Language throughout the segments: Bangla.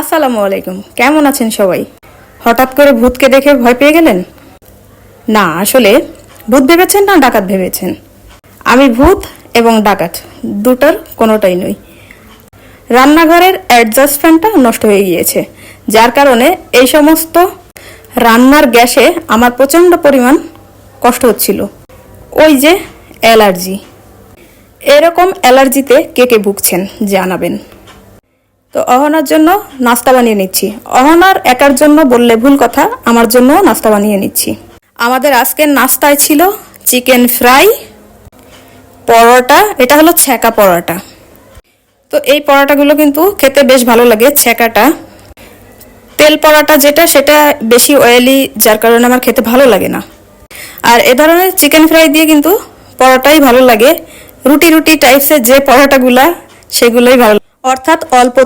আসসালামু আলাইকুম। কেমন আছেন সবাই? হঠাৎ করে ভূতকে দেখে ভয় পেয়ে গেলেন? না, আসলে ভূত ভেবেছেন না ডাকাত ভেবেছেন? আমি ভূত এবং ডাকাত, দুটার কোনোটাই নই। রান্নাঘরের অ্যাডজাস্ট ফ্যানটা নষ্ট হয়ে গিয়েছে, যার কারণে এই সমস্ত রান্নার গ্যাসে আমার প্রচণ্ড পরিমাণ কষ্ট হচ্ছিল। ওই যে অ্যালার্জি। এরকম অ্যালার্জিতে কে কে ভুগছেন জানাবেন। তো অহনার জন্য নাস্তা বানিয়ে নিচ্ছি। অহনার একার জন্য বললে ভুল কথা, আমার জন্য নাস্তা বানিয়ে নিচ্ছি। আমাদের আজকের নাস্তায় ছিল চিকেন ফ্রাই, পরোটা, এটা হলো ছ্যাঁকা পরোটা। তো এই পরোটাগুলো কিন্তু খেতে বেশ ভালো লাগে ছ্যাঁকাটা। তেল পরোটা যেটা, সেটা বেশি অয়েলি যার কারণে আমার খেতে ভালো লাগে না। আর এ ধরনের চিকেন ফ্রাই দিয়ে কিন্তু পরোটাই ভালো লাগে। রুটি রুটি টাইপসের যে পরোটাগুলা, সেগুলোই ভালো অর্থাৎ অল্প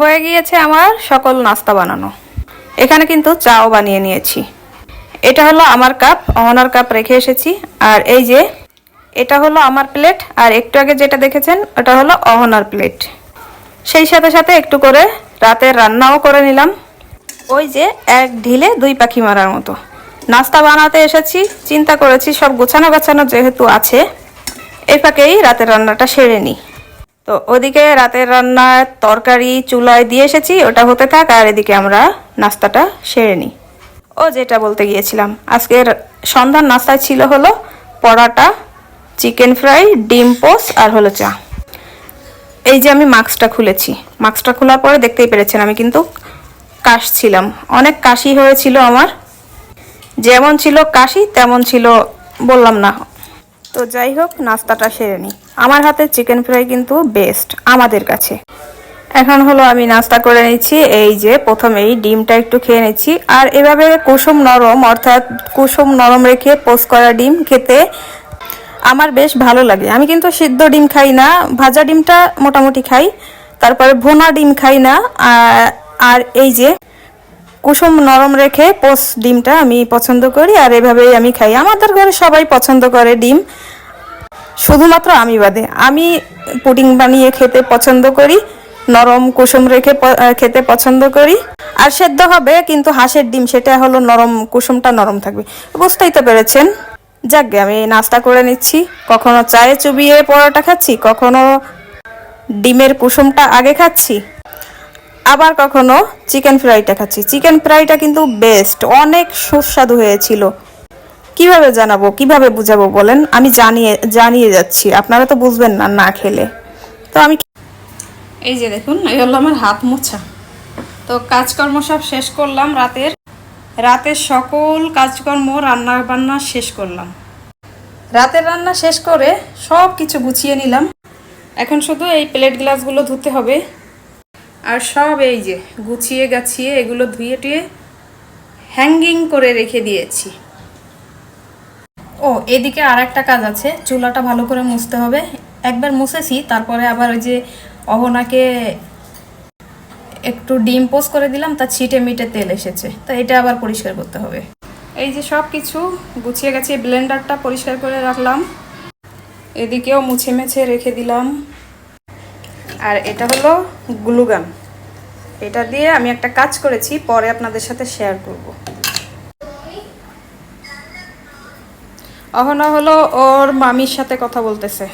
হয়ে গিয়েছে আমার সকল নাস্তা বানানো। এখানে কিন্তু চাও বানিয়ে নিয়েছি। এটা হলো আমার কাপ অহনার কাপ রেখে এসেছি। আর এই যে, এটা হলো আমার প্লেট। আর একটু আগে যেটা দেখেছেন, ওটা হলো অহনার প্লেট। সেই সাথে সাথে একটু করে রাতের রান্নাও করে নিলাম। ওই যে, এক ঢিলে দুই পাখি মারার মতো। নাস্তা বানাতে এসেছি, চিন্তা করেছি সব গোছানো গাছানো যেহেতু আছে এই ফাঁকেই রাতের রান্নাটা সেরে নিই। তো ওদিকে রাতের রান্নার তরকারি চুলায় দিয়ে এসেছি, ওটা হতে থাক, আর এদিকে আমরা নাস্তাটা সেরে নিই। ও যেটা বলতে গিয়েছিলাম আজকের সন্ধ্যার নাস্তায় ছিল হলো পরাটা, চিকেন ফ্রাই, ডিম পোস আর হলো চা। এই যে আমি মাস্কটা খুলেছি। মাস্কটা খোলার পরে দেখতেই পেরেছেন, আমি কিন্তু কাশছিলাম অনেক কাশি হয়েছিল আমার। যেমন ছিল কাশি, তেমন ছিল, বললাম না তো যাই হোক, নাস্তাটা সেরে নিই আমার হাতে চিকেন ফ্রাই কিন্তু বেস্ট আমাদের কাছে। এখন হলো আমি নাস্তা করে নিচ্ছি, এই যে প্রথমেই ডিমটা একটু খেয়ে নিচ্ছি। আর এভাবে কুসুম নরম, অর্থাৎ কুসুম নরম রেখে পোস্ট করা ডিম খেতে আমার বেশ ভালো লাগে। আমি কিন্তু সিদ্ধ ডিম খাই না, ভাজা ডিমটা মোটামুটি খাই, তারপরে ভোনা ডিম খাই না আর- আর এই যে কুসুম নরম রেখে পোস ডিমটা আমি পছন্দ করি, আর এভাবেই আমি খাই। আমাদের ঘরে সবাই পছন্দ করে ডিম। শুধুমাত্র আমি বাদে। আমি পুডিং বানিয়ে খেতে পছন্দ করি, নরম কুসুম রেখে খেতে পছন্দ করি, আর সেদ্ধ হবে, কিন্তু হাঁসের ডিম, সেটা হলো নরম, কুসুমটা নরম থাকবে। বুঝতেই তো পেরেছেন? যাকগে আমি নাস্তা করে নিচ্ছি। কখনো চায়ে চুবিয়ে পরোটা খাচ্ছি, কখনো ডিমের কুসুমটা আগে খাচ্ছি। আবার কখনো চিকেন ফ্রাইটা খাচ্ছি। চিকেন ফ্রাইটা কিন্তু বেস্ট অনেক সুস্বাদু হয়েছিল। কীভাবে জানাব, কীভাবে বুঝাবো বলেন? আমি জানিয়ে জানিয়ে যাচ্ছি। আপনারা তো বুঝবেন না না খেলে। তো আমি এই যে দেখুন, এই হলো আমার হাত মোছা। তো কাজকর্ম সব শেষ করলাম রাতের। রাতের সকল কাজকর্ম রান্না বান্না শেষ করলাম। রাতের রান্না শেষ করে সব কিছু গুছিয়ে নিলাম। এখন শুধু এই প্লেট গ্লাসগুলো ধুতে হবে। আর সব এই যে গুছিয়ে গাছিয়ে এগুলো ধুয়ে টুয়ে হ্যাঙ্গিং করে রেখে দিয়েছি। ও, এদিকে আর একটা কাজ আছে, চুলাটা ভালো করে মুছতে হবে। একবার মুছেছি, তারপরে আবার ওই যে অহনাকে একটু ডিম পোস্ট করে দিলাম তার ছিটে মিটে তেল এসেছে। তো এটা আবার পরিষ্কার করতে হবে। এই যে সব কিছু গুছিয়ে গাছিয়ে ব্লেন্ডারটা পরিষ্কার করে রাখলাম। এদিকেও মুছে মেছে রেখে দিলাম। আর এটা হলো গ্লুগান এটা দিয়ে আমি একটা কাজ করেছি, পরে আপনাদের সাথে শেয়ার করব। অহনা হলো ওর মামির সাথে কথা বলতেছে।